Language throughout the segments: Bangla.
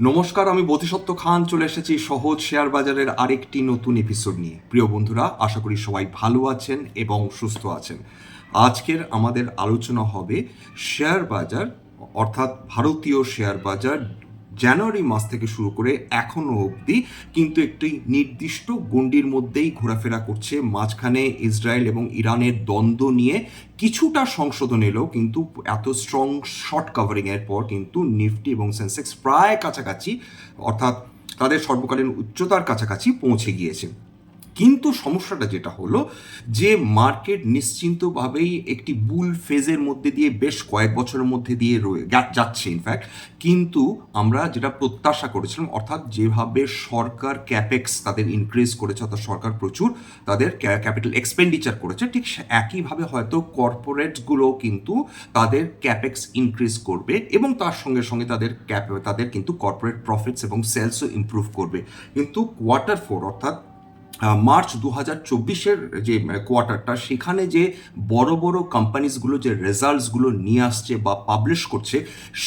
নমস্কার, আমি বোধিসত্ত্ব খান, চলে এসেছি সহজ শেয়ার বাজারের আরেকটি নতুন এপিসোড নিয়ে। প্রিয় বন্ধুরা, আশা করি সবাই ভালো আছেন এবং সুস্থ আছেন। আজকের আমাদের আলোচনা হবে শেয়ার বাজার, অর্থাৎ ভারতীয় শেয়ার বাজার জানুয়ারি মাস থেকে শুরু করে এখনও অবধি কিন্তু একটি নির্দিষ্ট গণ্ডির মধ্যেই ঘোরাফেরা করছে। মাঝখানে ইসরায়েল এবং ইরানের দ্বন্দ্ব নিয়ে কিছুটা সংশোধন এলেও কিন্তু এত স্ট্রং শর্ট কাভারিংয়ের পর কিন্তু নিফটি এবং সেন্সেক্স প্রায় কাছাকাছি অর্থাৎ তাদের সর্বকালীন উচ্চতার কাছাকাছি পৌঁছে গিয়েছে। কিন্তু সমস্যাটা যেটা হলো, যে মার্কেট নিশ্চিন্তভাবেই একটি বুল ফেজের মধ্যে দিয়ে বেশ কয়েক বছরের মধ্যে দিয়ে রয়ে যাচ্ছে ইনফ্যাক্ট কিন্তু আমরা যেটা প্রত্যাশা করেছিলাম, অর্থাৎ যেভাবে সরকার ক্যাপেক্স তাদের ইনক্রিজ করেছে, অর্থাৎ সরকার প্রচুর তাদের ক্যাপিটাল এক্সপেন্ডিচার করেছে, ঠিক একইভাবে হয়তো কর্পোরেটসগুলো কিন্তু তাদের ক্যাপেক্স ইনক্রিজ করবে এবং তার সঙ্গে সঙ্গে তাদের ক্যাপ তাদের কিন্তু কর্পোরেট প্রফিটস এবং সেলসও ইমপ্রুভ করবে। কিন্তু কোয়ার্টার ফোর অর্থাৎ মার্চ দু হাজার চব্বিশের যে কোয়ার্টারটা সেখানে যে বড় বড় কোম্পানিজগুলো যে রেজাল্টসগুলো নিয়ে আসছে বা পাবলিশ করছে,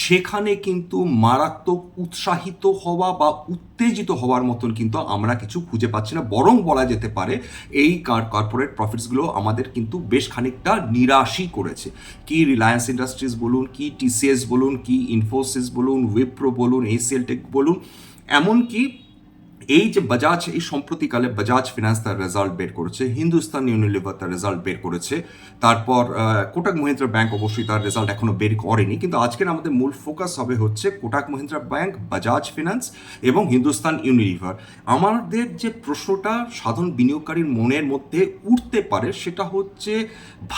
সেখানে কিন্তু মারাত্মক উৎসাহিত হওয়া বা উত্তেজিত হওয়ার মতন কিন্তু আমরা কিছু খুঁজে পাচ্ছি না। বরং বলা যেতে পারে, এই কর্পোরেট প্রফিটসগুলো আমাদের কিন্তু বেশ খানিকটা নিরাশই করেছে। কি রিলায়েন্স ইন্ডাস্ট্রিজ বলুন, কি টিসিএস বলুন, কি ইনফোসিস বলুন উইপ্রো বলুন এসিএল টেক বলুন, এমনকি এই যে বাজাজ এই সম্প্রতিকালে বাজাজ ফিনান্স তার রেজাল্ট বের করেছে হিন্দুস্তান ইউনিলিভার তার রেজাল্ট বের করেছে, তারপর কোটাক মহিন্দ্রা ব্যাংক অবশ্যই তার রেজাল্ট এখনও বের করেনি, কিন্তু আজকের আমাদের মূল ফোকাস হবে হচ্ছে কোটাক মহিন্দ্রা ব্যাংক বাজাজ ফিনান্স এবং হিন্দুস্তান ইউনিলিভার আমাদের যে প্রশ্নটা সাধারণ বিনিয়োগকারীর মনের মধ্যে উঠতে পারে, সেটা হচ্ছে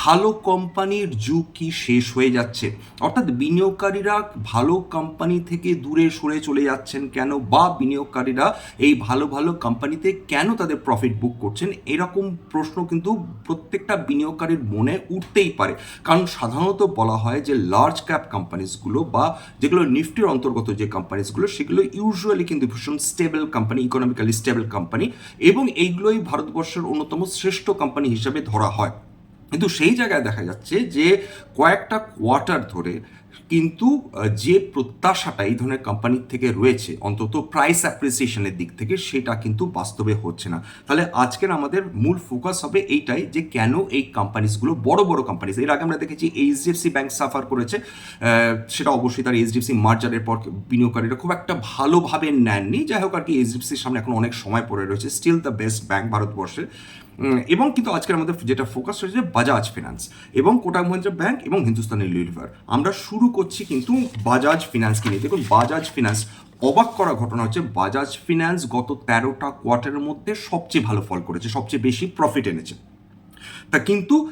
ভালো কোম্পানির যুগ কি শেষ হয়ে যাচ্ছে। অর্থাৎ বিনিয়োগকারীরা ভালো কোম্পানি থেকে দূরে সরে চলে যাচ্ছেন কেন? বা বিনিয়োগকারীরা এই ভালো ভালো কোম্পানিতে কেন তাদের প্রফিট বুক করছেন? এরকম প্রশ্ন কিন্তু প্রত্যেকটা বিনিয়োগকারীর মনে উঠতেই পারে। কারণ সাধারণত বলা হয় যে লার্জ ক্যাপ কোম্পানিজগুলো বা যেগুলো নিফটির অন্তর্গত যে কোম্পানিজগুলো সেগুলো ইউজুয়ালি কিন্তু ভীষণ stable company economically stable company এবং এইগুলোই ভারতবর্ষের অন্যতম শ্রেষ্ঠ কোম্পানি হিসাবে ধরা হয়। কিন্তু সেই জায়গায় দেখা যাচ্ছে যে কয়েকটা কোয়ার্টার ধরে কিন্তু যে প্রত্যাশাটা এই ধরনের কোম্পানির থেকে রয়েছে, অন্তত প্রাইস অ্যাপ্রিসিয়েশনের দিক থেকে সেটা কিন্তু বাস্তবে হচ্ছে না। তাহলে আজকের আমাদের মূল ফোকাস হবে এইটাই যে কেন এই কোম্পানিজগুলো বড় বড় কোম্পানিজ এর আগে আমরা দেখেছি এইচডিএফসি ব্যাংক সাফার করেছে সেটা অবশ্যই তার এইচডিএফসি মার্জারের পর বিনিয়োগকারীরা খুব একটা ভালোভাবে নেননি। যাই হোক আর কি এইচডিএফসির সামনে এখন অনেক সময় পড়ে রয়েছে স্টিল দ্য বেস্ট ব্যাংক ভারতবর্ষের। এবং কিন্তু আজকের আমাদের যেটা ফোকাস হয়েছে বাজাজ ফিনান্স এবং কোটাক মহিন্দ্রা ব্যাংক এবং হিন্দুস্তান লিভার আমরা শুরু করছি কিন্তু বাজাজ ফিনান্সকে নিয়ে। দেখুন বাজাজ ফিনান্স অবাক করা ঘটনা হচ্ছে বাজাজ ফিনান্স গত তেরোটা কোয়ার্টারের মধ্যে সবচেয়ে ভালো ফল করেছে, সবচেয়ে বেশি প্রফিট এনেছে। তা কিন্তু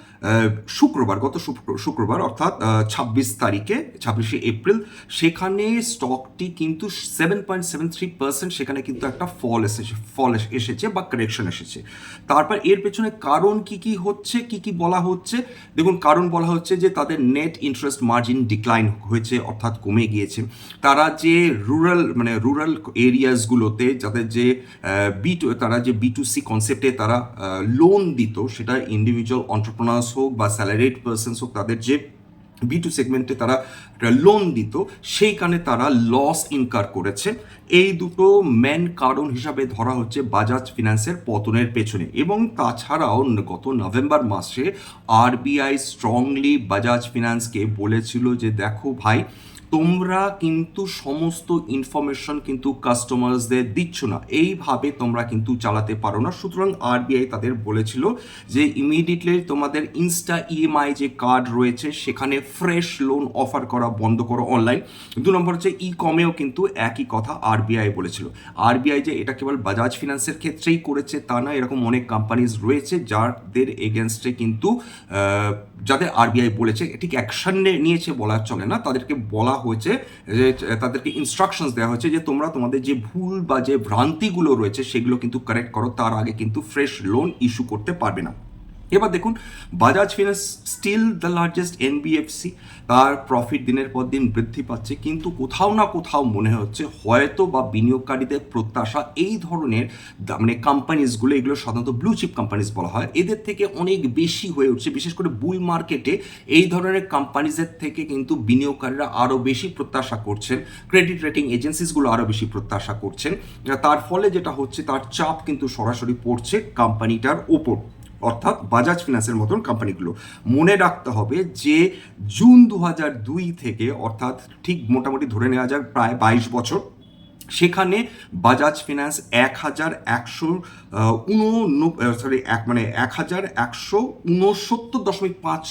শুক্রবার, গত শুক্র- শুক্রবার অর্থাৎ ছাব্বিশ তারিখে, ছাব্বিশে এপ্রিল, সেখানে স্টকটি কিন্তু seven point seven three percent সেখানে কিন্তু একটা ফল এসেছে ফল এস- এসেছে বা কারেকশন এসেছে। তারপর এর পেছনে কারণ কি কি হচ্ছে, কি কি বলা হচ্ছে? দেখুন, কারণ বলা হচ্ছে যে তাদের নেট ইন্টারেস্ট মার্জিন ডিক্লাইন হয়েছে, অর্থাৎ কমে গিয়েছে। তারা যে রুরাল মানে রুরাল এরিয়াসগুলোতে যাদের যে বি টু তারা যে বি টু সি কনসেপ্টে তারা লোন দিত, সেটা ইন্ডিভিজুয়াল অন্টারপ্রনার্স হোক বা স্যালারিড পার্সনস হোক, তাদের যে বি টু সেগমেন্টে তারা লোন দিত সেইখানে তারা লস ইনকার করেছে। এই দুটো মেন কারণ হিসাবে ধরা হচ্ছে বাজাজ ফিনান্সের পতনের পেছনে। এবং তাছাড়াও গত নভেম্বর মাসে আরবিআই স্ট্রংলি বাজাজ ফিনান্সকে বলেছিল যে, দেখো ভাই তোমরা কিন্তু সমস্ত ইনফরমেশন কিন্তু কাস্টমার্সদের দিচ্ছ না। এইভাবে তোমরা কিন্তু চালাতে পারো না। সুতরাং আরবিআই তাদের বলেছিল যে ইমিডিয়েটলি তোমাদের ইনস্টা ইএমআই যে কার্ড রয়েছে, সেখানে ফ্রেশ লোন অফার করা বন্ধ করো অনলাইন দু নম্বর হচ্ছে ই কমেও কিন্তু একই কথা আরবিআই বলেছিল। আরবিআই যে এটা কেবল বাজাজ ফিনান্সের ক্ষেত্রেই করেছে, তা না, এরকম অনেক কোম্পানিজ রয়েছে যাদের এগেনস্টে কিন্তু যাদের আরবিআই বলেছে, ঠিক অ্যাকশন নিয়েছে বলা চলে না। তাদেরকে বলা হয়েছে, যে, তাদেরকে ইনস্ট্রাকশনস দেওয়া হয়েছে যে, তোমরা তোমাদের যে ভুল বা যে ভ্রান্তিগুলো রয়েছে, সেগুলো কিন্তু কারেক্ট করো, তার আগে কিন্তু ফ্রেশ লোন ইস্যু করতে পারবে না। এবার দেখুন Bajaj finance still the largest NBFC তার প্রফিট দিনের পর দিন বৃদ্ধি পাচ্ছে, কিন্তু কোথাও না কোথাও মনে হচ্ছে হয়তো বা বিনিয়োগকারীদের প্রত্যাশা এই ধরনের মানে কোম্পানিজগুলো এগুলো সাধারণত ব্লু চিপ কোম্পানিজ বলা হয়, এদের থেকে অনেক বেশি হয়ে উঠছে, বিশেষ করে বুল মার্কেটে এই ধরনের কোম্পানিজের থেকে কিন্তু বিনিয়োগকারীরা আরও বেশি প্রত্যাশা করছেন ক্রেডিট রেটিং এজেন্সিসগুলো আরও বেশি প্রত্যাশা করছেন। তার ফলে যেটা হচ্ছে তার চাপ কিন্তু সরাসরি পড়ছে কোম্পানিটার ওপর। অর্থাৎ বাজাজ ফিনান্সের মতন কোম্পানিগুলো মনে রাখতে হবে যে জুন দু দুই থেকে, অর্থাৎ ঠিক মোটামুটি ধরে নেওয়া যাক প্রায় বাইশ বছর, সেখানে বাজাজ ফিনান্স এক হাজার একশো সরি এক মানে এক হাজার একশো উনসত্তর দশমিক পাঁচ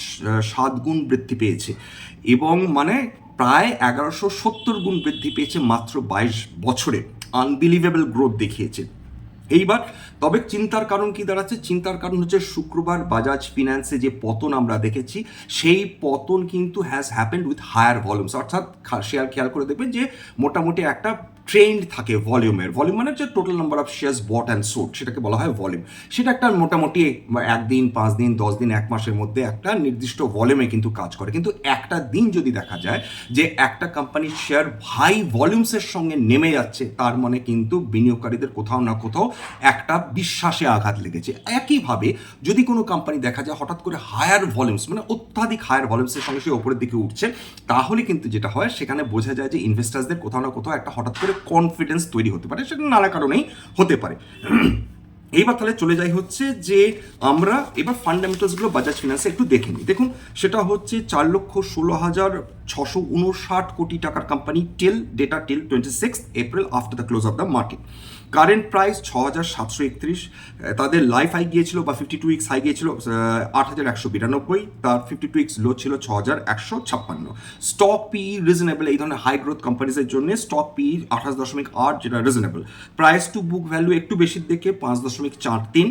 সাত গুণ বৃদ্ধি পেয়েছে এবং মানে প্রায় এগারোশো সত্তর গুণ বৃদ্ধি পেয়েছে মাত্র বাইশ বছরে। আনবিলিভেবল গ্রোথ দেখিয়েছে। এইবার, তবে চিন্তার কারণ কি দাঁড়াচ্ছে? চিন্তার কারণ হচ্ছে শুক্রবার বাজাজ ফিন্যান্সে যে পতন আমরা দেখেছি, সেই পতন কিন্তু has happened with higher volumes অর্থাৎ শেয়ার খেয়াল করে দেখবেন যে মোটামুটি একটা ট্রেন্ড থাকে ভলিউমের ভলিউম মানে হচ্ছে total number of shares bought and sold সেটাকে বলা হয় ভলিউম সেটা একটা মোটামুটি একদিন পাঁচ দিন দশ দিন এক মাসের মধ্যে একটা নির্দিষ্ট ভলিউমে কিন্তু কাজ করে। কিন্তু একটা দিন যদি দেখা যায় যে একটা কোম্পানির শেয়ার হাই ভলিউমসের সঙ্গে নেমে যাচ্ছে, তার মানে কিন্তু বিনিয়োগকারীদের কোথাও না কোথাও একটা বিশ্বাসে আঘাত লেগেছে। একইভাবে যদি কোনো কোম্পানি দেখা যায় হঠাৎ করে হায়ার ভলিউমস মানে অত্যাধিক হায়ার ভলিউমসের সঙ্গে সে ওপরের দিকে উঠছে, তাহলে কিন্তু যেটা হয়, সেখানে বোঝা যায় যে ইনভেস্টার্সদের কোথাও না কোথাও একটা হঠাৎ করে কনফিডেন্স তৈরি হতে পারে, সেটা নানা কারণেই হতে পারে। এইবার তাহলে চলে যাই হচ্ছে যে আমরা এবার ফান্ডামেন্টালসগুলো বাজাজ ফিনান্সে একটু দেখে নিই। দেখুন, সেটা হচ্ছে চার লক্ষ ষোলো হাজার ছশো উনষাট কোটি টাকার company till data till twenty six April after the close of the market current price ছ হাজার সাতশো একত্রিশ তাদের লাইফ হাই গিয়েছিল বা ফিফটি টু উইক্স হাই গিয়েছিল আট হাজার একশো বিরানব্বই, তার ফিফটি টু উইক্স লো ছিল ছ হাজার একশো ছাপ্পান্ন। স্টক পি রিজনেবল এই ধরনের হাই গ্রোথ কোম্পানিজের জন্য স্টক পি আঠাশ দশমিক আট যেটা reasonable price to book value একটু বেশির দেখে পাঁচ দশমিক চার তিন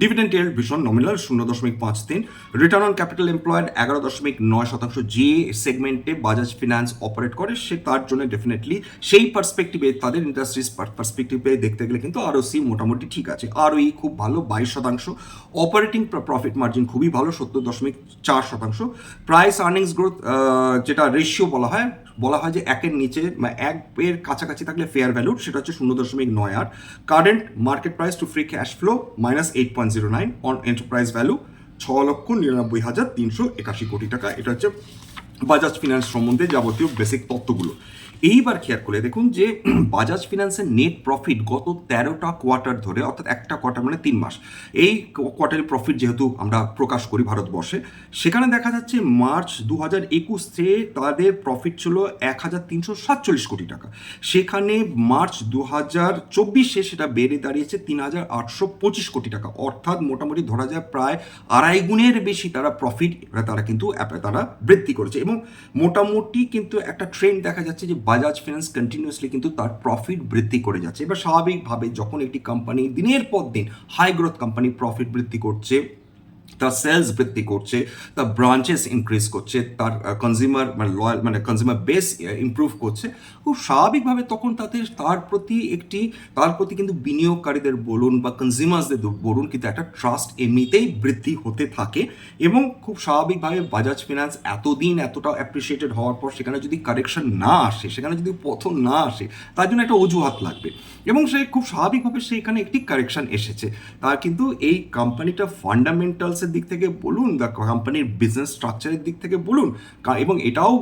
ডিভিডেন্ড ইয়েল্ড ভীষণ নমিনাল শূন্য দশমিক পাঁচ তিন। রিটার্ন অন ক্যাপিটাল এমপ্লয়েড এগারো দশমিক নয় শতাংশ যে সেগমেন্টে বাজাজ ফিনান্স অপারেট করে। সে তার জন্য ডেফিনেটলি সেই পার্সপেক্টিভে তাদের ইন্ডাস্ট্রিজ পার্সপেক্টিভে দেখতে গেলে কিন্তু আরও সি মোটামুটি ঠিক আছে। আরও ই খুব ভালো, বাইশ শতাংশ। অপারেটিং প্রফিট মার্জিন খুবই ভালো, সত্তর দশমিক চার শতাংশ। প্রাইস আর্নিংস গ্রোথ যেটা রেশিও বলা হয় বলা হয় যে একের নিচে বা এক এর কাছাকাছি থাকলে ফেয়ার ভ্যালু সেটা হচ্ছে শূন্য দশমিক নয় আট। Current market price to free cash flow minus eight point zero nine on enterprise value ছ লক্ষ নিরানব্বই হাজার তিনশো একাশি কোটি টাকা। এটা হচ্ছে বাজাজ ফিনান্স সম্বন্ধে যাবতীয় বেসিক তথ্যগুলো। এইবার খেয়াল করে দেখুন যে বাজাজ ফিনান্সের নেট প্রফিট গত তেরোটা কোয়ার্টার ধরে, অর্থাৎ একটা কোয়ার্টার মানে তিন মাস, এই কোয়ার্টারের প্রফিট যেহেতু আমরা প্রকাশ করি ভারতবর্ষে, সেখানে দেখা যাচ্ছে মার্চ দু হাজার একুশে তাদের প্রফিট ছিল এক হাজার তিনশো সাতচল্লিশ কোটি টাকা, সেখানে মার্চ দু হাজার চব্বিশে সেটা বেড়ে দাঁড়িয়েছে তিন হাজার আটশো পঁচিশ কোটি টাকা, অর্থাৎ মোটামুটি ধরা যায় প্রায় আড়াই গুণের বেশি তারা প্রফিট তারা কিন্তু, তারা বৃদ্ধি করেছে এবং মোটামুটি কিন্তু একটা ট্রেন্ড দেখা যাচ্ছে যে বাজাজ ফিনান্স কন্টিনিউসলি কিন্তু তার প্রফিট বৃদ্ধি করে যাচ্ছে। এবার স্বাভাবিকভাবে যখন একটি কোম্পানি দিনের পর দিন হাই গ্রোথ কোম্পানি প্রফিট বৃদ্ধি করছে তার সেলস বৃদ্ধি করছে তার ব্রাঞ্চেস ইনক্রিজ করছে, তার কনজিউমার মানে লয়াল মানে কনজিউমার বেস ইমপ্রুভ করছে। খুব স্বাভাবিকভাবে তখন তাদের, তার প্রতি একটি, তার প্রতি কিন্তু বিনিয়োগকারীদের বলুন বা কনজিউমার্সদের বলুন কিন্তু একটা ট্রাস্ট এমনিতেই বৃদ্ধি হতে থাকে এবং খুব স্বাভাবিকভাবে বাজাজ ফিনান্স এতদিন এতটা অ্যাপ্রিসিয়েটেড হওয়ার পর সেখানে যদি কারেকশন না আসে, সেখানে যদি পথন না আসে, তার জন্য একটা অজুহাত লাগবে এবং সে খুব স্বাভাবিকভাবে সেখানে একটি কারেকশন এসেছে। তার কিন্তু এই কোম্পানিটা ফান্ডামেন্টালসের দিক থেকে বলুন দ্য কোম্পানির বিজনেস স্ট্রাকচারের দিক থেকে বলুন এবং এটাও,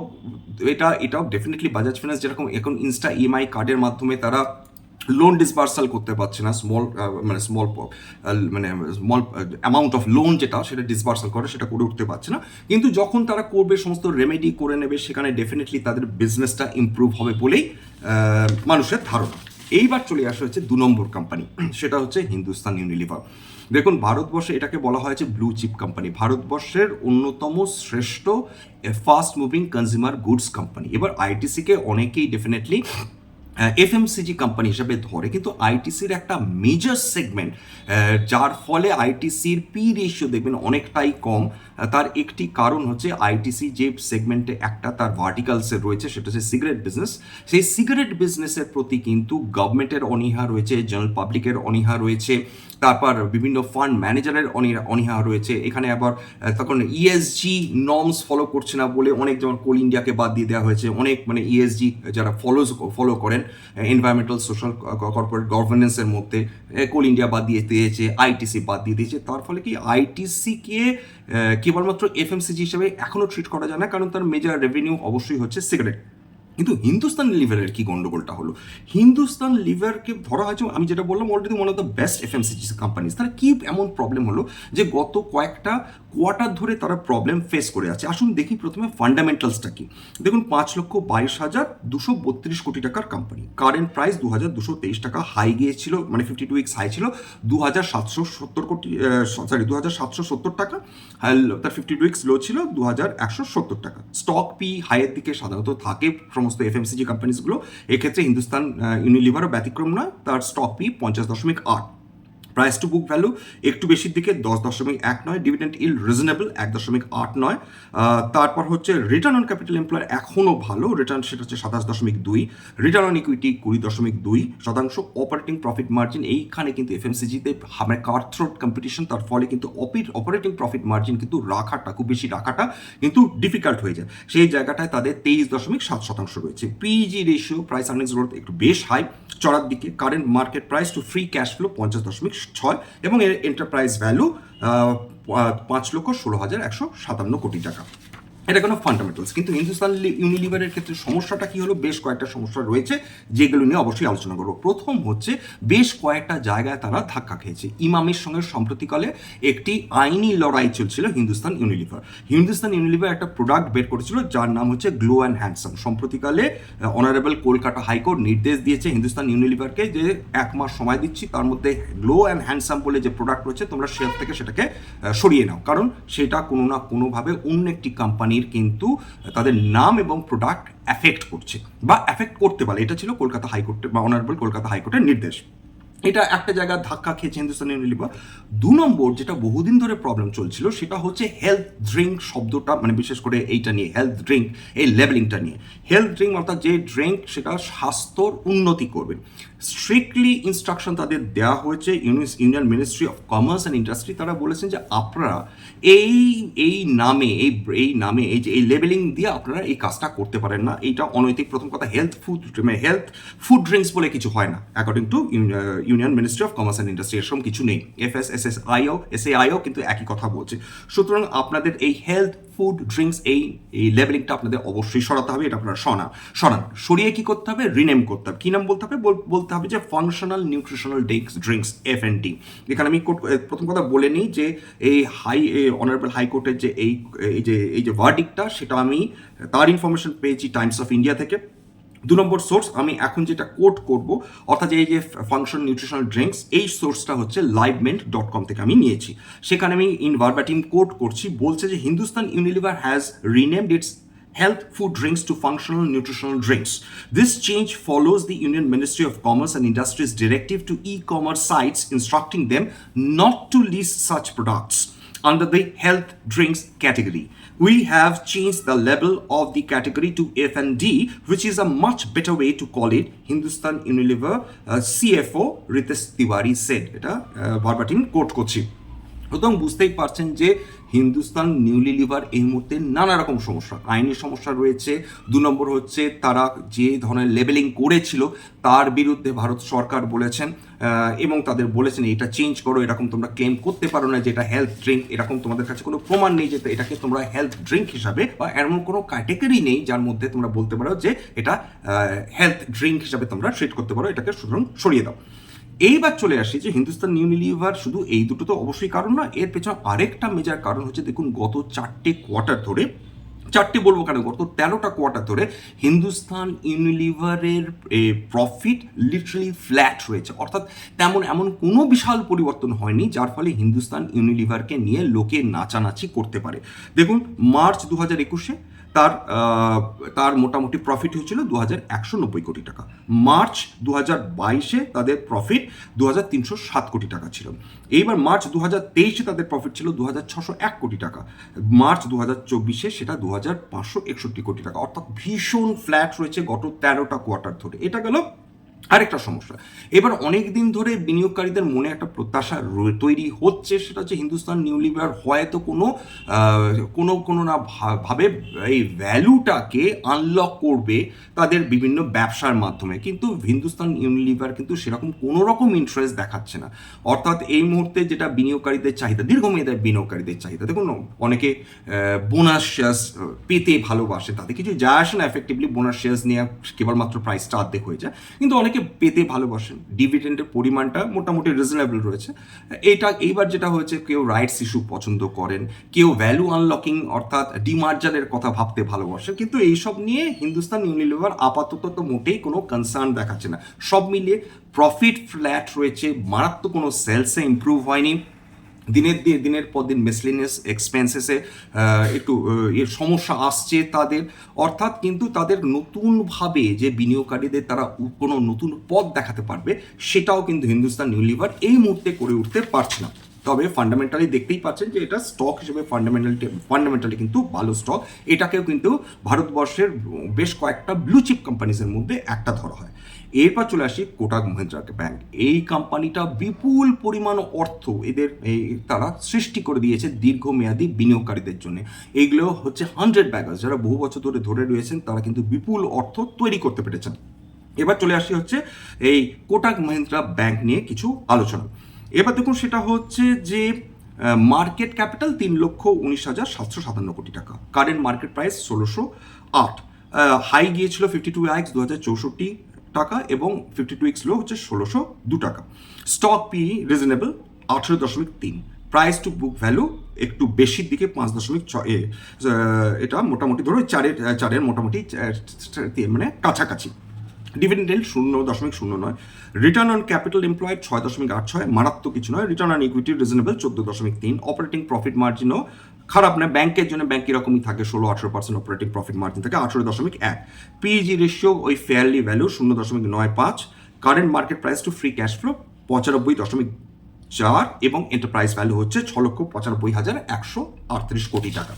এটা, এটাও ডেফিনেটলি বাজাজ ফিনান্স যেরকম এখন ইনস্টা ইএমআই কার্ডের মাধ্যমে তারা লোন ডিসবার্সাল করতে পারছে না স্মল মানে স্মল মানে স্মল অ্যামাউন্ট অফ লোন যেটা সেটা ডিসবার্সাল করে, সেটা করে উঠতে পারছে না। কিন্তু যখন তারা করবে, সমস্ত রেমেডি করে নেবে, সেখানে ডেফিনেটলি তাদের বিজনেসটা ইম্প্রুভ হবে বলেই মানুষের ধারণা। এইবার চলে আসা হচ্ছে দু নম্বর কোম্পানি সেটা হচ্ছে হিন্দুস্তান ইউনিলিভার দেখুন, ভারতবর্ষে এটাকে বলা হয়েছে ব্লু চিপ কোম্পানি ভারতবর্ষের অন্যতম শ্রেষ্ঠ fast moving consumer goods company এবার আইটিসিকে অনেকেই ডেফিনেটলি এফএমসিজি কোম্পানি হিসাবে ধরে, কিন্তু আইটিসির একটা মেজর সেগমেন্ট যার ফলে আইটিসির পি রেশিও দেখবেন অনেকটাই কম। তার একটি কারণ হচ্ছে আইটিসি যে সেগমেন্টে একটা তার ভার্টিকালসে রয়েছে, সেটা হচ্ছে সিগারেট বিজনেস সেই সিগারেট বিজনেসের প্রতি কিন্তু গভর্নমেন্টের অনীহা রয়েছে জেনারেল পাবলিকের অনীহা রয়েছে। তারপর বিভিন্ন ফান্ড ম্যানেজারের অনীহা রয়েছে। এখানে আবার তখন E ইএসজি নর্মস ফলো করছে না বলে অনেক যেমন কোল ইন্ডিয়াকে বাদ দিয়ে দেওয়া হয়েছে। অনেক মানে ইএসজি যারা ফলোজ ফলো করেন এনভায়রনমেন্টাল সোশ্যাল কর্পোরেট গভর্নেন্সের মধ্যে কোল ইন্ডিয়া বাদ দিয়ে দিয়েছে আইটিসি বাদ দিয়ে দিয়েছে। তার ফলে কি আইটিসিকে কেবলমাত্র এফএমসিজি হিসেবে এখনও ট্রিট করা যায় না, কারণ তার মেজর রেভিনিউ অবশ্যই হচ্ছে সিগারেট কিন্তু হিন্দুস্তান লিভারের কি গন্ডগোলটা হলো? হিন্দুস্তান লিভারকে ধরা হয়েছে, আমি যেটা বললাম already one of the best FMCG companies তার কি এমন প্রবলেম হলো যে গত কয়েকটা কোয়ার্টার ধরে তারা প্রবলেম ফেস করে আছে? আসুন দেখি প্রথমে ফান্ডামেন্টালসটা কি। দেখুন, পাঁচ লক্ষ বাইশ হাজার দুশো বত্রিশ কোটি টাকার কোম্পানি কারেন্ট প্রাইস দু হাজার দুশো তেইশ টাকা হাই গিয়েছিল মানে ফিফটি টু উইক্স হাই ছিল। দু হাজার সাতশো সত্তর কোটি সরি দু হাজার সাতশো সত্তর টাকা। আর তার ফিফটি টু উইক্স লো ছিল দু হাজার একশো সত্তর টাকা। স্টক পি হাইয়ের দিকে সাধারণত থাকে সমস্ত এফএমসিজি কোম্পানিজগুলো এক্ষেত্রে হিন্দুস্তান ইউনিলিভারও ব্যতিক্রম নয় তার স্টক পি পঞ্চাশ দশমিক আট। প্রাইস টু বুক ভ্যালু একটু বেশির দিকে দশ দশমিক এক নয় ডিভিডেন্ড ইল রিজনেবল এক দশমিক আট নয়। তারপর হচ্ছে রিটার্ন অন ক্যাপিটাল এমপ্লয়ার এখনও ভালো রিটার্ন সেটা হচ্ছে সাতাশ দশমিক দুই রিটার্ন অন ইকুইটি কুড়ি দশমিক দুই, শতাংশ অপারেটিং প্রফিট মার্জিন এইখানে কিন্তু এফএমসিজিতে মানে কার্থ্রোট কম্পিটিশন তার ফলে কিন্তু অপারেটিং প্রফিট মার্জিন কিন্তু রাখাটা, খুব বেশি রাখাটা কিন্তু ডিফিকাল্ট হয়ে যায়। সেই জায়গাটায় তাদের তেইশ দশমিক সাত শতাংশ রয়েছে। PEG ratio price earnings growth একটু বেশ হাই চড়ার দিকে current market price to free cash flow পঞ্চাশ দশমিক ছয় এবং এর এন্টারপ্রাইজ ভ্যালু পাঁচ লক্ষ ষোলো হাজার একশো সাতান্ন কোটি টাকা। এটা কোনো ফান্ডামেন্টালস কিন্তু হিন্দুস্তান ইউনিলিভারের ক্ষেত্রে সমস্যাটা কি হলো? বেশ কয়েকটা সমস্যা রয়েছে যেগুলো নিয়ে অবশ্যই আলোচনা করব। প্রথম হচ্ছে, বেশ কয়েকটা জায়গায় তারা ধাক্কা খেয়েছে। ইমামের সঙ্গে সম্প্রতিকালে একটি আইনি লড়াই চলছিল হিন্দুস্তান ইউনিলিভার হিন্দুস্তান ইউনিলিভার একটা প্রোডাক্ট বের করেছিল, যার নাম হচ্ছে গ্লো অ্যান্ড হ্যান্ডসাম সম্প্রতিকালে অনারেবল কলকাতা হাইকোর্ট নির্দেশ দিয়েছে হিন্দুস্তান ইউনিলিভারকে যে এক মাস সময় দিচ্ছি, তার মধ্যে গ্লো অ্যান্ড হ্যান্ডসাম বলে যে প্রোডাক্ট রয়েছে, তোমরা শেলফ থেকে সেটাকে সরিয়ে নাও। কারণ সেটা কোনো না কোনোভাবে অন্য একটি কোম্পানির কিন্তু তাদের নাম এবং প্রোডাক্ট অ্যাফেক্ট করছে বা অ্যাফেক্ট করতে পারে। এটা ছিল কলকাতা হাইকোর্টের বা অনারেবল কলকাতা হাইকোর্টের নির্দেশ। এটা একটা জায়গায় ধাক্কা খেয়েছে হিন্দুস্তান ইউনিলিভার দু নম্বর যেটা বহুদিন ধরে প্রবলেম চলছিল সেটা হচ্ছে হেলথ ড্রিঙ্ক শব্দটা মানে বিশেষ করে এইটা নিয়ে হেলথ ড্রিঙ্ক এই লেবেলিংটা নিয়ে। হেলথ ড্রিঙ্ক অর্থাৎ যে ড্রিঙ্ক সেটা স্বাস্থ্যর উন্নতি করবে। স্ট্রিক্টলি ইনস্ট্রাকশন তাদের দেওয়া হয়েছে union ministry of commerce and industry তারা বলেছেন যে আপনারা এই এই নামে, এই এই নামে, এই যে, এই লেবেলিং দিয়ে আপনারা এই কাজটা করতে পারেন না। এইটা অনৈতিক। প্রথম কথা health food health food drinks বলে কিছু হয় না according to union ministry of commerce and industry এরকম কিছু নেই। F S S S I S A I কিন্তু একই কথা বলছে। সুতরাং আপনাদের এই হেলথ ফুড ড্রিঙ্কস এই এই লেবেলিংটা আপনাদের অবশ্যই সরাতে হবে, এটা আপনারা সনা, সরান। সরিয়ে কী করতে হবে? রিনেম করতে হবে। কী নাম বলতে হবে? বলতে হবে যে functional nutritional drinks drinks F N D এখানে আমি প্রথম কথা বলে নিই যে এই হাই অনারেবল হাইকোর্টের যে এই এই যে এই যে ভার্ডিকটা সেটা আমি, তার ইনফরমেশন পেয়েছি টাইমস অফ ইন্ডিয়া থেকে। দু নম্বর সোর্স আমি এখন যেটা কোট করব অর্থাৎ এই যে ফাংশন নিউট্রিশনাল ড্রিঙ্কস এই সোর্সটা হচ্ছে লাইভমেন্ট ডট কম থেকে আমি নিয়েছি সেখানে আমি ইন ভার্বাটিম কোট করছি বলছে যে Hindustan Unilever has renamed its health food drinks to functional nutritional drinks. This change follows the Union Ministry of Commerce and Industry's directive to e-commerce sites instructing them not to list such products under the health drinks category. We have changed the level of the category to F&D, which is a much better way to call it. Hindustan Unilever uh, CFO Ritesh Tiwari said. এটা ভার্বাটিম কোট করছি সুতরাং বুঝতেই পারছেন যে হিন্দুস্তান নিউলি লিভার এই মুহূর্তে নানা রকম সমস্যা। আইনি সমস্যা রয়েছে। দু নম্বর হচ্ছে তারা যে ধরনের লেবেলিং করেছিল তার বিরুদ্ধে ভারত সরকার বলেছেন এবং তাদের বলেছেন এটা চেঞ্জ করো, এরকম তোমরা ক্লেম করতে পারো না যে এটা হেলথ ড্রিঙ্ক এরকম তোমাদের কাছে কোনো প্রমাণ নেই যে এটাকে তোমরা হেলথ ড্রিঙ্ক হিসাবে বা এমন কোনো ক্যাটেগরি নেই যার মধ্যে তোমরা বলতে পারো যে এটা হেলথ ড্রিঙ্ক হিসাবে তোমরা ট্রিট করতে পারো, এটাকে সুতরাং সরিয়ে দাও। এইবার চলে আসি যে হিন্দুস্তান ইউনিলিভার শুধু এই দুটো তো অবশ্যই কারণ না, এর পেছনে আরেকটা মেজার কারণ হচ্ছে দেখুন, গত চারটে কোয়ার্টার ধরে, চারটে বলব কেন, গত তেরোটা কোয়ার্টার ধরে হিন্দুস্তান ইউনিলিভারের প্রফিট লিটারালি ফ্ল্যাট রয়েছে অর্থাৎ তেমন এমন কোনো বিশাল পরিবর্তন হয়নি, যার ফলে হিন্দুস্তান ইউনিলিভারকে নিয়ে লোকে নাচানাচি করতে পারে। দেখুন, মার্চ দু হাজার একুশে তার তার মোটামুটি প্রফিট হয়েছিল দু হাজার একশো নব্বই কোটি টাকা। মার্চ দু হাজার বাইশে তাদের প্রফিট দু হাজার তিনশো সাত কোটি টাকা ছিল। এইবার মার্চ দু হাজার তেইশে তাদের প্রফিট ছিল দু হাজার ছশো এক কোটি টাকা। মার্চ দু হাজার চব্বিশে সেটা দু হাজার পাঁচশো একষট্টি কোটি টাকা। অর্থাৎ ভীষণ ফ্ল্যাট রয়েছে গত তেরোটা কোয়ার্টার ধরে। এটা গেল আরেকটা সমস্যা। এবার অনেক দিন ধরে বিনিয়োগকারীদের মনে একটা প্রত্যাশা তৈরি হচ্ছে, সেটা হচ্ছে হিন্দুস্তান নিউলিভার হয়তো কোনো কোনো কোনো না ভাবে এই ভ্যালুটাকে আনলক করবে তাদের বিভিন্ন ব্যবসার মাধ্যমে। কিন্তু হিন্দুস্তান ইউনিলিভার কিন্তু সেরকম কোনো রকম ইন্টারেস্ট দেখাচ্ছে না। অর্থাৎ এই মুহূর্তে যেটা বিনিয়োগকারীদের চাহিদা দীর্ঘমেয়াদের বিনিয়োগকারীদের চাহিদা, দেখুন অনেকে বোনাস শেয়ার্স পেতে ভালোবাসে তাদের কিছু যায় আসে না এফেক্টিভলি বোনাস শেয়ার্স নিয়ে কেবলমাত্র প্রাইসটা অর্ধেক হয়ে যায়। কিন্তু অনেকে পেতে ভালোবাসেন। ডিভিডেন্ডের পরিমাণটা মোটামুটি রিজনেবল রয়েছে। এটা, এইবার যেটা হয়েছে, কেউ রাইটস ইস্যু পছন্দ করেন, কেউ ভ্যালু আনলকিং অর্থাৎ ডিমার্জারের কথা ভাবতে ভালোবাসেন, কিন্তু এইসব নিয়ে হিন্দুস্তান ইউনিলিভার আপাতত তো মোটেই কোনো কনসার্ন দেখাচ্ছে না। সব মিলিয়ে প্রফিট ফ্ল্যাট রয়েছে, মারাত্মক কোনো সেলসে ইম্প্রুভ হয়নি। দিনের দিন দিনের পর দিন মিসলিনিয়াস এক্সপেন্সেসে একটু এর সমস্যা আসছে তাদের। অর্থাৎ কিন্তু তাদের নতুনভাবে যে বিনিয়োগকারীদের তারা কোনো নতুন পথ দেখাতে পারবে, সেটাও কিন্তু হিন্দুস্তান ইউনিলিভার এই মুহূর্তে করে উঠতে পারছে না। তবে ফান্ডামেন্টালি দেখতেই পাচ্ছেন যে এটা স্টক হিসেবে ফান্ডামেন্টালি ফান্ডামেন্টালি কিন্তু ভালো স্টক এটাকেও কিন্তু ভারতবর্ষের বেশ কয়েকটা ব্লু চিপ কোম্পানিজের মধ্যে একটা ধরা হয়। এরপর চলে আসি কোটাক মহিন্দ্রা ব্যাংক এই কোম্পানিটা বিপুল পরিমাণ অর্থ এদের তারা সৃষ্টি করে দিয়েছে দীর্ঘমেয়াদী বিনিয়োগকারীদের জন্য। এইগুলো হচ্ছে হান্ড্রেড ব্যাগার্স যারা বহু বছর ধরে ধরে রয়েছেন, তারা কিন্তু বিপুল অর্থ তৈরি করতে পেরেছেন। এবার চলে আসি হচ্ছে এই কোটাক মহিন্দ্রা ব্যাংক নিয়ে কিছু আলোচনা। এবার দেখুন, সেটা হচ্ছে যে মার্কেট ক্যাপিটাল তিন লক্ষ উনিশ হাজার সাতশো সাতান্ন কোটি টাকা। কারেন্ট মার্কেট প্রাইস ষোলোশো আট। হাই গিয়েছিল ফিফটি টু এক্স দু হাজার চৌষট্টি টাকা এবং ফিফটি টু এক্স লো হচ্ছে ষোলোশো দু টাকা। স্টক পি রিজনেবল আঠেরো দশমিক তিন। প্রাইস টু বুক ভ্যালু একটু বেশির দিকে পাঁচ দশমিক ছ এটা মোটামুটি ধরো চারের চারের মোটামুটি মানে কাছাকাছি। ডিভিডেন্ড শূন্য দশমিক শূন্য নয়। রিটার্ন অন ক্যাপিটাল এমপ্লয়েড ছয় দশমিক আট ছয়। মারাত্মক কিছু নয়। রিটার্ন অন ইকুইটি রিজনেবল চোদ্দ দশমিক তিন। অপারেটিং প্রফিট মার্জিনও খারাপ না, ব্যাংকের জন্য ব্যাংক এরকমই থাকে, ষোলো, আঠেরো পার্সেন্ট অপারেটিং প্রফিট মার্জিন থাকে, আঠেরো দশমিক এক। পিজি রেশিও ওই ফেয়ারলি ভ্যালু শূন্য দশমিক নয় পাঁচ। Current market price to free cash flow পঁচানব্বই দশমিক চার এবং এন্টারপ্রাইজ ভ্যালু হচ্ছে ছ লক্ষ পঁচানব্বই হাজার একশো আটত্রিশ কোটি টাকা।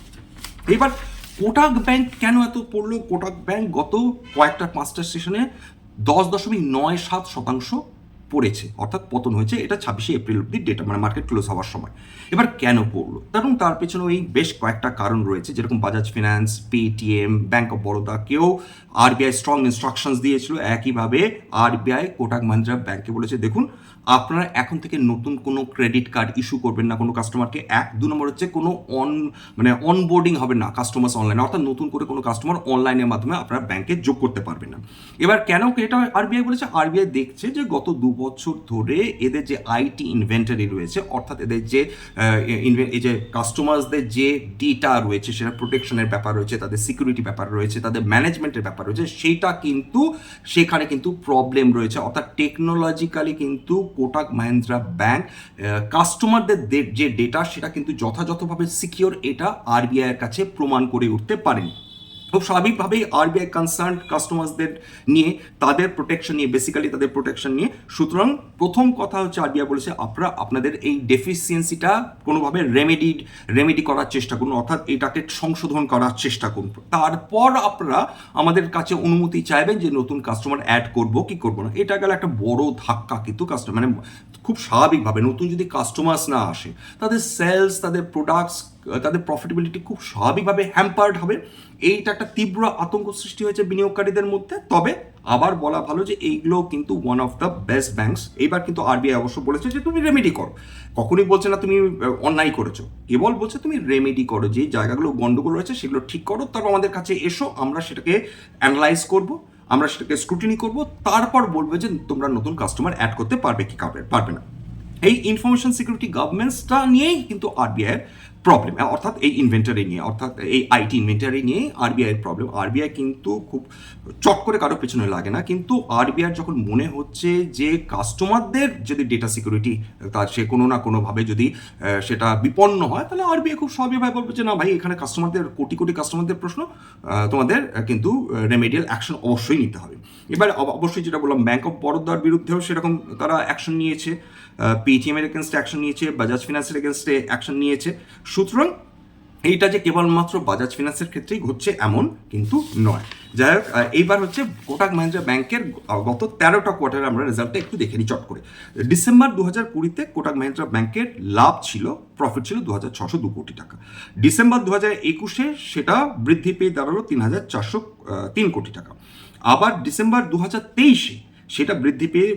এবার কোটাক ব্যাংক কেন এত পড়ল? কোটাক ব্যাংক গত কয়েকটা পাঁচটা সেশনে দশ দশমিক নয় সাত শতাংশ পড়েছে, অর্থাৎ পতন হয়েছে এটা ছাব্বিশে এপ্রিল অব্দি ডেটা মানে মার্কেট ক্লোজ হওয়ার সময়। এবার কেন পড়ল? কারণ তার পেছনে এই বেশ কয়েকটা কারণ রয়েছে, যেরকম Bajaj finance Paytm bank of Baroda কেউ আরবিআই স্ট্রং ইনস্ট্রাকশনস দিয়েছিল, একইভাবে আরবিআই কোটাক মাহিন্দ্রা ব্যাংকে বলেছে, দেখুন, আপনারা এখন থেকে নতুন কোনো ক্রেডিট কার্ড ইস্যু করবেন না, কোনো কাস্টমারকে এক, দু নম্বর হচ্ছে কোনো অন মানে অনবোর্ডিং হবে না কাস্টমার্স অনলাইনে অর্থাৎ নতুন করে কোনো কাস্টমার অনলাইনের মাধ্যমে আপনারা ব্যাংকে যোগ করতে পারবেন না। এবার কেন এটা আরবিআই বলেছে? আরবিআই দেখছে যে গত দু বছর ধরে এদের যে আইটি ইনভেন্টারি রয়েছে, অর্থাৎ এদের যে এই যে কাস্টমার্সদের যে ডেটা রয়েছে, সেটা প্রোটেকশনের ব্যাপার রয়েছে, তাদের সিকিউরিটি ব্যাপার রয়েছে, তাদের ম্যানেজমেন্টের ব্যাপার রয়েছে সেটা কিন্তু, সেখানে কিন্তু প্রবলেম রয়েছে। অর্থাৎ টেকনোলজিক্যালি কিন্তু কোটাক মাহিন্দ্রা ব্যাংক কাস্টমারদের যে ডেটা সেটা কিন্তু যথাযথভাবে সিকিওর এটা আরবিআইয়ের কাছে প্রমাণ করে উঠতে পারেনি। খুব স্বাভাবিকভাবেই আরবিআই কনসার্ন কাস্টমার্সদের নিয়ে তাদের প্রোটেকশন নিয়ে বেসিক্যালি তাদের প্রোটেকশন নিয়ে। সুতরাং প্রথম কথা হচ্ছে আরবিআই বলেছে, আপনারা, আপনাদের এই ডেফিসিয়েন্সিটা কোনোভাবে রেমেডি রেমেডি করার চেষ্টা করুন, অর্থাৎ এটাকে সংশোধন করার চেষ্টা করুন। তারপর আপনারা আমাদের কাছে অনুমতি চাইবেন যে নতুন কাস্টমার অ্যাড করব, কি করব না। এটা গেল একটা বড় ধাক্কা কিন্তু কাস্টমার মানে খুব স্বাভাবিকভাবে নতুন যদি কাস্টমার্স না আসে, তাদের সেলস তাদের প্রোডাক্টস তাদের প্রফিটেবিলিটি খুব স্বাভাবিকভাবে হ্যাম্পার্ড হবে। এইটা একটা তীব্র আতঙ্ক সৃষ্টি হয়েছে বিনিয়োগকারীদের মধ্যে। তবে আবার বলা ভালো যে এইগুলো কিন্তু one of the best banks এইবার কিন্তু আরবিআই অবশ্য বলেছে যে তুমি রেমেডি করো। কখনই বলছে না তুমি অন্যায় করেছ। কেবল বলছে তুমি রেমেডি করো। যে জায়গাগুলো গন্ডগোল রয়েছে সেগুলো ঠিক করো। তারপর আমাদের কাছে এসো, আমরা সেটাকে অ্যানালাইজ করব, আমরা সেটাকে স্ক্রুটিনি করব। তারপর বলবে যে তোমরা নতুন কাস্টমার অ্যাড করতে পারবে কি পারবে- পারবে না। এই ইনফরমেশন সিকিউরিটি গভর্নমেন্টসটা নিয়েই কিন্তু আরবিআইয়ের প্রবলেম অর্থাৎ এই ইনভেন্টারি নিয়ে, অর্থাৎ এই আইটি ইনভেন্টারি নিয়েই আরবিআইয়ের প্রবলেম আরবিআই কিন্তু খুব চট করে কারও পেছনে লাগে না, কিন্তু আরবিআই যখন মনে হচ্ছে যে কাস্টমারদের যদি ডেটা সিকিউরিটি তার সে কোনো না কোনোভাবে যদি সেটা বিপন্ন হয়, তাহলে আরবিআই খুব স্বাভাবিকভাবে বলবে যে না ভাই, এখানে কাস্টমারদের কোটি কোটি কাস্টমারদের প্রশ্ন তোমাদের কিন্তু রেমেডিয়াল অ্যাকশন অবশ্যই নিতে হবে। এবার অবশ্যই যেটা বললাম ব্যাংক অফ বরোদার বিরুদ্ধেও সেরকম তারা অ্যাকশন নিয়েছে পেটিএম এর এগেনস্টে অ্যাকশন নিয়েছে বাজাজ ফিনান্সের এগেনস্টে অ্যাকশন নিয়েছে সুতরাং এইটা যে কেবলমাত্র বাজাজ ফিনান্সের ক্ষেত্রেই ঘটছে এমন কিন্তু নয়। যাই হোক এইবার হচ্ছে কোটাক মাহিন্দ্রা ব্যাংকের গত তেরোটা কোয়ার্টারে আমরা রেজাল্টটা একটু দেখে নিই চট করে। ডিসেম্বর দু হাজার কুড়িতে কোটাক মাহিন্দ্রা ব্যাংকের লাভ ছিল প্রফিট ছিল দু হাজার ছশো দু কোটি টাকা। ডিসেম্বর দু হাজার একুশে সেটা বৃদ্ধি পেয়ে দাঁড়াল তিন হাজার চারশো তিন কোটি টাকা। আবার ডিসেম্বর দু হাজার তেইশে সেটা বৃদ্ধি পেয়ে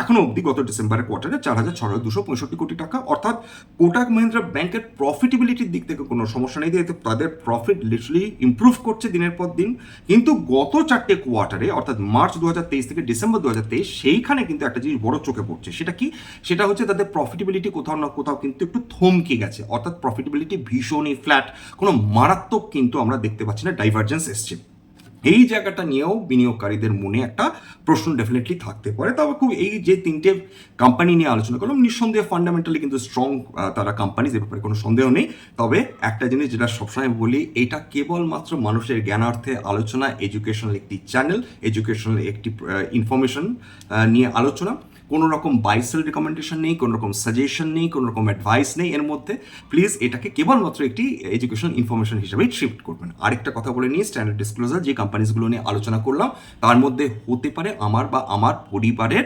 এখনও অবধি গত ডিসেম্বরের কোয়ার্টারে চার হাজার ছশো দুশো পঁয়ষট্টি কোটি টাকা, অর্থাৎ কোটাক মহিন্দ্রা ব্যাংকের প্রফিটেবিলিটির দিক থেকে কোনো সমস্যা নেই তাদের প্রফিট লিটারালি ইমপ্রুভ করছে দিনের পর দিন। কিন্তু গত চারটে কোয়ার্টারে, অর্থাৎ মার্চ দু থেকে ডিসেম্বর দু হাজার তেইশ, সেইখানে কিন্তু একটা জিনিস বড় চোখে পড়ছে। সেটা কি? সেটা হচ্ছে তাদের প্রফিটেবিলিটি কোথাও না কোথাও কিন্তু একটু থমকে গেছে, অর্থাৎ প্রফিটেবিলিটি ভীষণই ফ্ল্যাট কোনো মারাত্মক কিন্তু আমরা দেখতে পাচ্ছি না ডাইভারজেন্স এসছে। এই জায়গাটা নিয়েও বিনিয়োগকারীদের মনে একটা প্রশ্ন ডেফিনেটলি থাকতে পারে। তবে খুব এই যে তিনটে কোম্পানি নিয়ে আলোচনা করলাম, নিঃসন্দেহে ফান্ডামেন্টালি কিন্তু স্ট্রং তারা কোম্পানি যে ব্যাপারে কোনো সন্দেহ নেই। তবে একটা জিনিস যেটা সবসময় বলি এটা কেবলমাত্র মানুষের জ্ঞানার্থে আলোচনা এডুকেশনাল একটি চ্যানেল এডুকেশনাল একটি ইনফরমেশন নিয়ে আলোচনা। কোনো রকম বাইসেল রেকমেন্ডেশন নেই কোনো রকম সাজেশন নেই কোনো রকম অ্যাডভাইস নেই। এর মধ্যে প্লিজ এটাকে কেবলমাত্র একটি এডুকেশন ইনফরমেশন হিসেবেই শিফট করবেন। আরেকটা কথা বলে নিয়ে স্ট্যান্ডার্ড ডিসক্লোজার যে কোম্পানিজগুলো নিয়ে আলোচনা করলাম, তার মধ্যে হতে পারে আমার বা আমার পরিবারের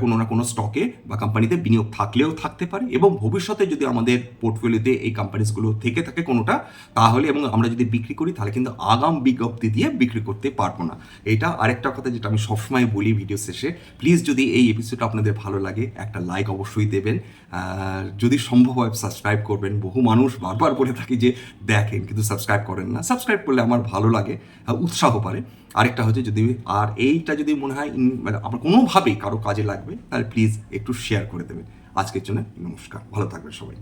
কোনো না কোনো স্টকে বা কোম্পানিতে বিনিয়োগ থাকলেও থাকতে পারে এবং ভবিষ্যতে যদি আমাদের পোর্টফোলিওতে এই কোম্পানিজগুলো থেকে থাকে কোনোটা, তাহলে এবং আমরা যদি বিক্রি করি, তাহলে কিন্তু আগাম বিজ্ঞপ্তি দিয়ে বিক্রি করতে পারব না। এটা আরেকটা কথা যেটা আমি সবসময় বলি ভিডিও শেষে। প্লিজ যদি এই এপিসোডটা আপনাদের ভালো লাগে, একটা লাইক অবশ্যই দেবেন। যদি সম্ভব হয় সাবস্ক্রাইব করবেন। বহু মানুষ বারবার বলে থাকি যে, দেখেন, কিন্তু সাবস্ক্রাইব করেন না। সাবস্ক্রাইব করলে আমার ভালো লাগে উৎসাহ পারে আরেকটা হচ্ছে যদি, আর এইটা যদি মনে হয় মানে আমার কোনোভাবেই কারও কাজে লাগবে, তাহলে প্লিজ একটু শেয়ার করে দেবেন। আজকের জন্য নমস্কার, ভালো থাকবেন সবাই।